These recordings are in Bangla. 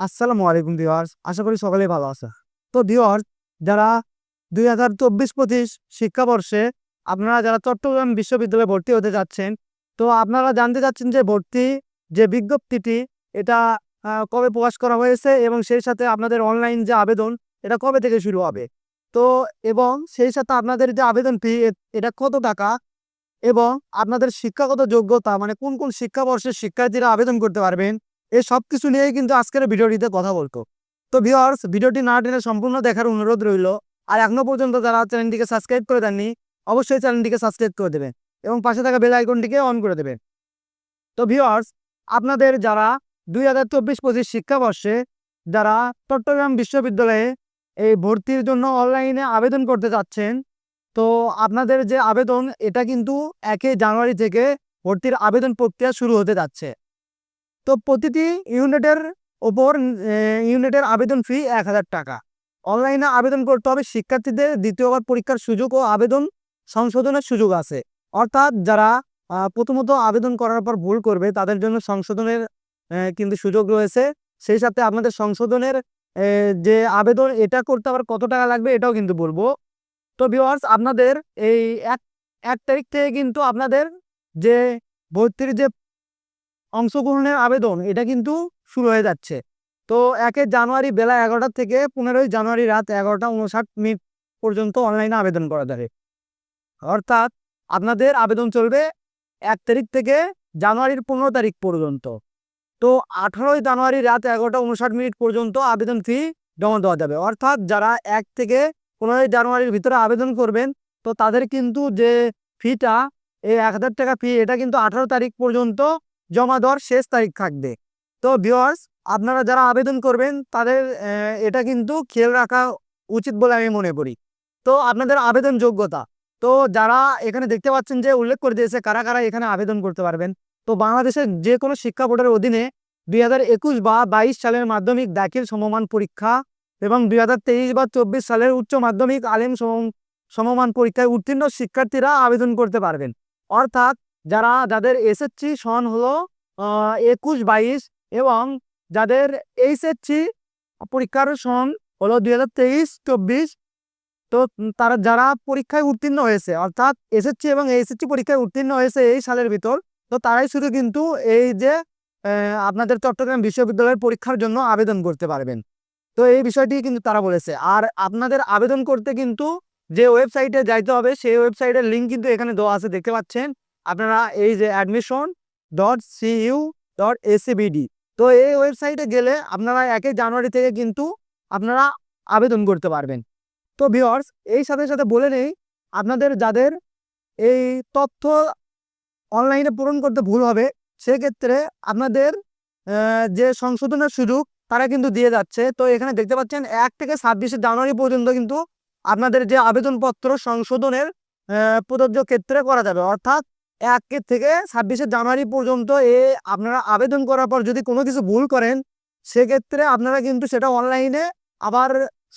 আসসালামু আলাইকুম ভিওয়ার্স আশা করি সকলেই ভালো আছে। তো ভিওয়ার্স যারা দুই হাজার চব্বিশ পঁচিশ শিক্ষাবর্ষে আপনারা যারা চট্টগ্রাম বিশ্ববিদ্যালয়ে ভর্তি হতে যাচ্ছেন, তো আপনারা জানতে চাচ্ছেন যে ভর্তি যে বিজ্ঞপ্তিটি, এটা কবে প্রকাশ করা হয়েছে এবং সেই সাথে আপনাদের অনলাইন যে আবেদন, এটা কবে থেকে শুরু হবে? তো এবং সেই সাথে আপনাদের যে আবেদন ফি এটা কত টাকা? এবং আপনাদের শিক্ষাগত যোগ্যতা মানে কোন কোন শিক্ষাবর্ষের শিক্ষার্থীরা আবেদন করতে পারবেন? এই সব কিছু নিয়েই কিন্তু আজকের ভিডিওটিতে কথা বলতো তো ভিওয়ার্স ভিডিওটি না টেনে সম্পূর্ণ দেখার অনুরোধ রইল। আর এখনও পর্যন্ত যারা চ্যানেলটিকে সাবস্ক্রাইব করে দেননি, অবশ্যই চ্যানেলটিকে সাবস্ক্রাইব করে দেবেন এবং পাশে থাকা বেল আইকনটিকে অন করে দেবেন তো ভিওয়ার্স আপনাদের যারা দুই হাজার চব্বিশ পঁচিশ শিক্ষাবর্ষে যারা চট্টগ্রাম বিশ্ববিদ্যালয়ে এই ভর্তির জন্য অনলাইনে আবেদন করতে যাচ্ছেন, তো আপনাদের যে আবেদন, এটা কিন্তু একে জানুয়ারি থেকে ভর্তির আবেদন প্রক্রিয়া শুরু হতে যাচ্ছে। তো প্রতিটি ইউনিটের ওপর ইউনিটের আবেদন ফি এক হাজার টাকা। অনলাইনে আবেদন করতে হবে। শিক্ষার্থীদের দ্বিতীয়বার পরীক্ষার সুযোগ ও আবেদন সংশোধনের সুযোগ আছে। অর্থাৎ যারা প্রথমত আবেদন করার পর ভুল করবে, তাদের জন্য সংশোধনের কিন্তু সুযোগ রয়েছে। সেই সাথে আপনাদের সংশোধনের যে আবেদন, এটা করতে আবার কত টাকা লাগবে, এটাও কিন্তু বলব। তো ভিউয়ার্স আপনাদের এই এক এক তারিখ থেকে কিন্তু আপনাদের যে ভর্তির যে অংশগ্রহণের আবেদন, এটা কিন্তু শুরু হয়ে যাচ্ছে। তো একে জানুয়ারি বেলা এগারোটা থেকে পনেরোই জানুয়ারি রাত এগারোটা উনষাট মিনিট পর্যন্ত অনলাইনে আবেদন করা যাবে। অর্থাৎ আপনাদের আবেদন চলবে এক তারিখ থেকে জানুয়ারির পনেরো তারিখ পর্যন্ত। তো আঠারোই জানুয়ারি রাত এগারোটা উনষাট মিনিট পর্যন্ত আবেদন ফি জমা দেওয়া যাবে। অর্থাৎ যারা এক থেকে পনেরোই জানুয়ারির ভিতরে আবেদন করবেন, তো তাদের কিন্তু যে ফিটা, এই এক হাজার টাকা ফি, এটা কিন্তু আঠারো তারিখ পর্যন্ত জমা দেওয়ার শেষ তারিখ থাকবে। তো ভিওয়ার্স আপনারা যারা আবেদন করবেন, তাদের এটা কিন্তু খেয়াল রাখা উচিত বলে আমি মনে করি। তো আপনাদের আবেদন যোগ্যতা। তো যারা এখানে দেখতে পাচ্ছেন যে উল্লেখ করে দিয়েছে, কারা কারা এখানে আবেদন করতে পারবেন। তো বাংলাদেশের যে কোনো শিক্ষা বোর্ডের অধীনে দুই হাজার একুশ বা বাইশ সালের মাধ্যমিক দাখিল সমমান পরীক্ষা এবং দুই হাজার তেইশ বা চব্বিশ সালের উচ্চ মাধ্যমিক আলিম সমমান পরীক্ষায় উত্তীর্ণ শিক্ষার্থীরা আবেদন করতে পারবেন। অর্থাৎ যারা যাদের এসএসসি সন হলো একুশ বাইশ এবং যাদের এইচএসসি পরীক্ষার সন হলো দুই হাজার তেইশ, চব্বিশ, তো তারা যারা পরীক্ষায় উত্তীর্ণ হয়েছে, অর্থাৎ এসএসসি এবং এইচএসসি পরীক্ষায় উত্তীর্ণ হয়েছে এই সালের ভিতর, তো তারাই শুধু কিন্তু এই যে আপনাদের চট্টগ্রাম বিশ্ববিদ্যালয়ের পরীক্ষার জন্য আবেদন করতে পারবেন। তো এই বিষয়টি কিন্তু তারা বলেছে। আর আপনাদের আবেদন করতে কিন্তু যে ওয়েবসাইটে যাইতে হবে, সেই ওয়েবসাইটের লিঙ্ক কিন্তু এখানে দেওয়া আছে, দেখতে পাচ্ছেন? আপনারা এই যে admission dot CU dot AC BD তো এই ওয়েবসাইটে গেলে আপনারা একই জানুয়ারি থেকে কিন্তু আপনারা আবেদন করতে পারবেন। তো ভিওর্স এই সাথে সাথে বলে নেই, আপনাদের যাদের এই তথ্য অনলাইনে পূরণ করতে ভুল হবে, সেক্ষেত্রে আপনাদের যে সংশোধনের সুযোগ, তারা কিন্তু দিয়ে যাচ্ছে। তো এখানে দেখতে পাচ্ছেন, এক থেকে ছাব্বিশে জানুয়ারি পর্যন্ত কিন্তু আপনাদের যে আবেদনপত্র সংশোধনের প্রযোজ্য ক্ষেত্রে করা যাবে। অর্থাৎ এক থেকে ছাব্বিশে জানুয়ারি পর্যন্ত এ আপনারা আবেদন করার পর যদি কোনো কিছু ভুল করেন, সেক্ষেত্রে আপনারা কিন্তু সেটা অনলাইনে আবার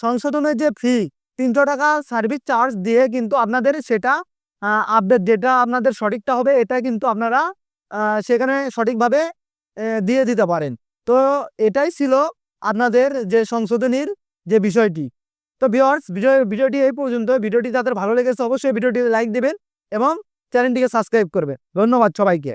সংশোধনের যে ফি তিনশো টাকা সার্ভিস চার্জ দিয়ে কিন্তু আপনাদের সেটা আপডেট যেটা আপনাদের সঠিকটা হবে এটা কিন্তু আপনারা সেখানে সঠিকভাবে দিয়ে দিতে পারেন। তো এটাই ছিল আপনাদের যে সংশোধনীর যে বিষয়টি। তো ভিওয়ার্স ভিডিও, ভিডিওটি এই পর্যন্ত। ভিডিওটি তাদের ভালো লেগেছে অবশ্যই ভিডিওটি লাইক দেবেন এবং চ্যানেলটিকে সাবস্ক্রাইব করবে। ধন্যবাদ সবাইকে।